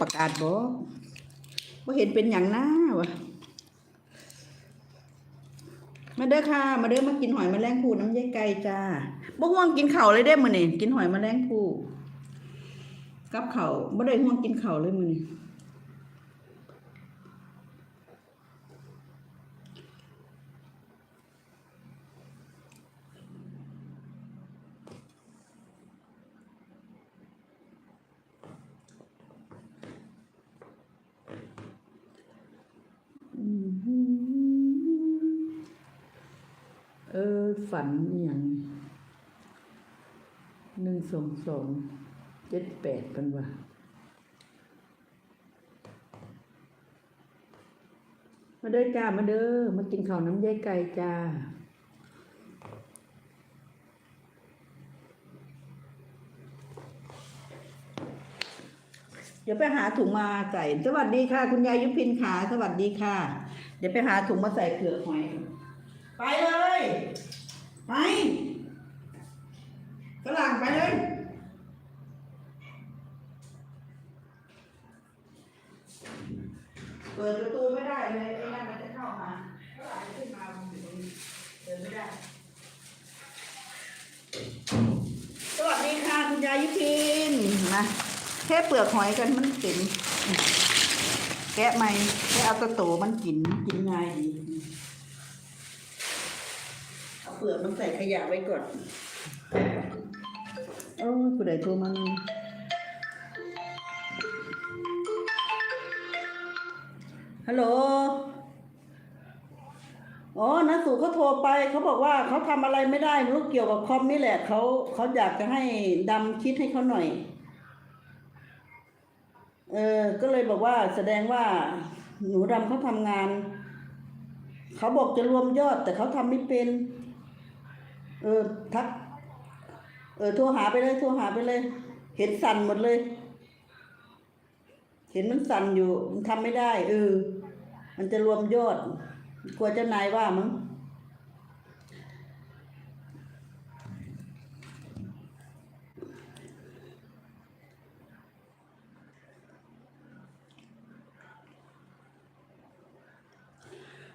ประกาศบ่บ่เห็นเป็นอย่างน้าวะมาเด้อค่ะ มาเด้อมากินหอยแมลงภูน้ำยายไก่จ้าบ่ห่วงกินเข่าเลยเด้มื้อนี้กินหอยแมลงภูกับเข่าบ่ได้ห่วงกินเข่าเลยมื้อนี้ ออฝันอย่างหนึ่งสองสองเจ็ดแปดกันว่ะมาเด้อจ้ามาเด้อมากินข้าวน้ำยายไก่จ้าเดี๋ยวไปหาถุงมาใส่ สวัสดีค่ะ คุณยายยุพินขาสวัสดีค่ะ เดี๋ยวไปหาถุงมาใส่เผือกหอย ไปเลย ไปกระหลังไปเลย เปิดประตูไม่ได้เลยไอ้นั่นมันจะเข้ามาฝรั่งขึ้นมามันอยู่ตรงนี้เดินไม่ได้ สวัสดีค่ะคุณยายยุพินมาแค่เปลือกหอยกันมันเต็มแกะไหมแค่เอาตะโตมันกินกินง่ายดี เปลือกมันใส่ขยะไว้ก่อนโอ้ผู้ใดโทรมานี่ฮัลโหลอ๋อนะสู่เขาโทรไปเขาบอกว่าเขาทำอะไรไม่ได้ไม่รู้เกี่ยวกับคอมนี่แหละเขาเขาอยากจะให้ดำคิดให้เขาหน่อย เออ ก็เลยบอกว่าแสดงว่าหนูดำเขาทำงาน เขาบอกจะรวมยอดแต่เขาทำไม่เป็น เออทัก เออโทรหาไปเลยโทรหาไปเลย เห็นสั่นหมดเลย เห็นมันสั่นอยู่มันทำไม่ได้เออมันจะรวมยอด กลัวเจ้านายว่ามั้ง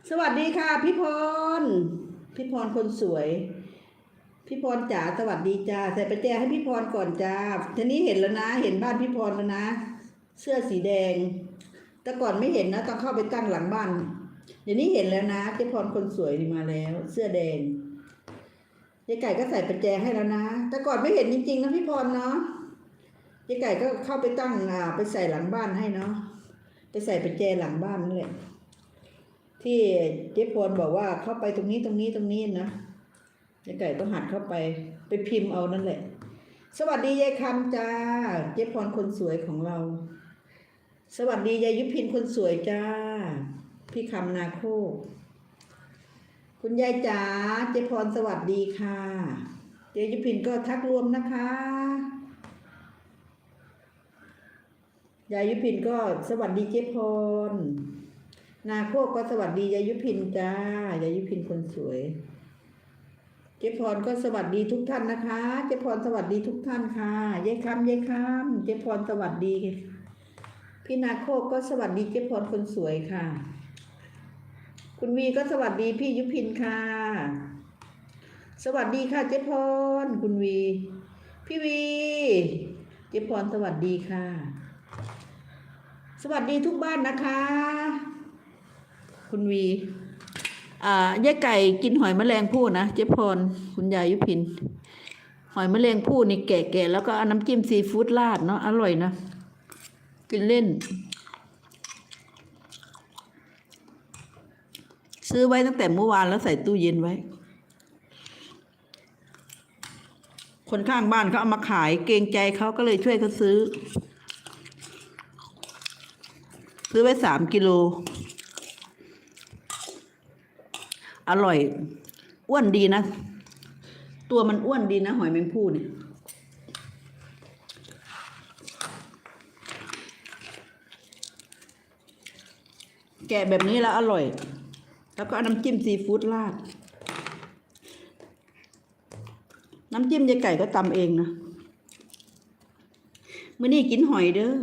สวัสดีค่ะพี่พร พี่พรคนสวย พี่พรจ๋าสวัสดีจ้าใส่ประแจให้พี่พรก่อนจ้าทีนี้เห็นแล้วนะ เห็นบ้านพี่พรแล้วนะ เสื้อสีแดง แต่ก่อนไม่เห็นนะต้องเข้าไปตั้งหลังบ้านเดี๋ยวนี้เห็นแล้วนะเจ๊พรคนสวยนี่มาแล้ว เสื้อแดงยายไก่ก็ใส่ประแจให้แล้วนะ แต่ก่อนไม่เห็นจริงๆนะพี่พรเนาะยายไก่ก็เข้าไปตั้งอ่าไปใส่หลังบ้านให้เนาะไปใส่ประแจหลังบ้านนั่นแหละที่เจ๊พรบอกว่าเข้าไปตรงนี้ตรงนี้ตรงนี้นะ ยายไก่ต้องหัดเข้าไปไปพิมพ์เอานั่นแหละ สวัสดียายคำจ้าเจ๊พรคนสวยของเรา สวัสดียายยุพินคนสวยจ้า พี่คำนาโคกคุณยายจ๋าเจ๊พรสวัสดีค่ะ เจ๊ยุพินก็ทักรวมนะคะยายยุพินก็สวัสดีเจ๊พร นาโคกก็สวัสดียายยุพินจ้ายายยุพินคนสวย จ๊พรก็สวัสดีทุกท่านนะคะ เจ๊พรสวัสดีทุกท่านค่ะยายคำยายคำเจ๊พรสวัสดี พี่นาโคกก็สวัสดีเจ๊พรคนสวยค่ะ คุณวีก็สวัสดีพี่ยุพินค่ะ สวัสดีค่ะเจ๊พรคุณวี พี่วี เจ๊พรสวัสดีค่ะ สวัสดีทุกบ้านนะคะ คุณวี ยายไก่กินหอยแมลงภู่นะเจ๊พรคุณยายยุพิน หอยแมลงภู่นี่แก่ๆแล้วก็เอาน้ำจิ้มซีฟู้ดราดเนาะอร่อยนะ กินเล่น ซื้อไว้ตั้งแต่เมื่อวานแล้วใส่ตู้เย็นไว้ คนข้างบ้านเขาเอามาขายเกรงใจเขาก็เลยช่วยเขาซื้อ ซื้อไว้สามกิโล อร่อย อ้วนดีนะ ตัวมันอ้วนดีนะ หอยแมงผู้เนี่ยแกะแบบนี้แล้วอร่อย แล้วก็น้ำจิ้มซีฟู้ดราด น้ำจิ้มยายไก่ก็ตำเองนะ เมื่อนี้กินหอยเด้อ